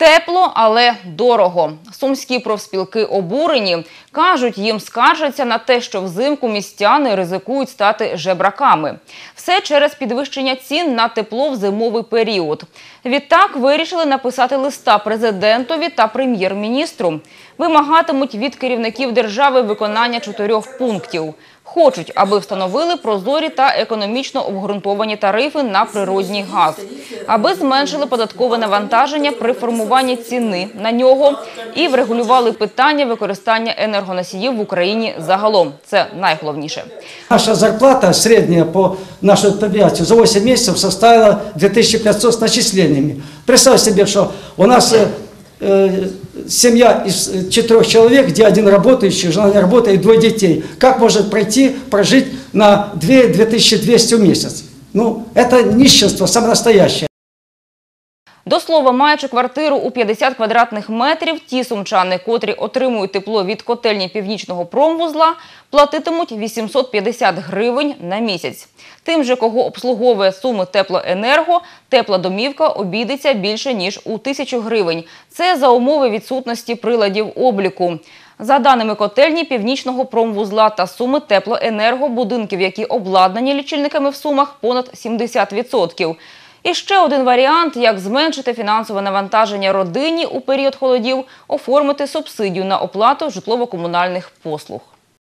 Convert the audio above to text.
Тепло, але дорого. Сумські профспілки обурені. Кажуть, їм скаржаться на те, що взимку містяни ризикують стати жебраками. Все через підвищення цін на тепло в зимовий період. Відтак вирішили написати листа президентові та прем'єр-міністру. Вимагатимуть від керівників держави виконання чотирьох пунктів. Хочуть, аби встановили прозорі та економічно обґрунтовані тарифи на природній газ, аби зменшили податкове навантаження при формуванні ціни на нього і врегулювали питання використання енергоносіїв в Україні загалом. Це найголовніше. Наша зарплата средняя по нашему предприятию за 8 месяцев составила 2500 с начислениями. Представь себе, что у нас э, э, семья из э, четырех человек, где один работающий, жена не работает, двое детей. Как может пройти, прожить на 2 2200 в месяц? Ну, это нищенство самое настоящее. До слова, маючи квартиру у 50 квадратних метрів, ті сумчани, котрі отримують тепло від котельні північного промвузла, платитимуть 850 гривень на місяць. Тим же, кого обслуговує суми теплоенерго, тепла домівка обійдеться більше ніж у тисячу гривень. Це за умови відсутності приладів обліку. За даними котельні північного промвузла та суми теплоенерго, будинків, які обладнані лічильниками в сумах, понад 70%. І ще один варіант, як зменшити фінансове навантаження родині у період холодів, оформити субсидію на оплату житлово-комунальних послуг.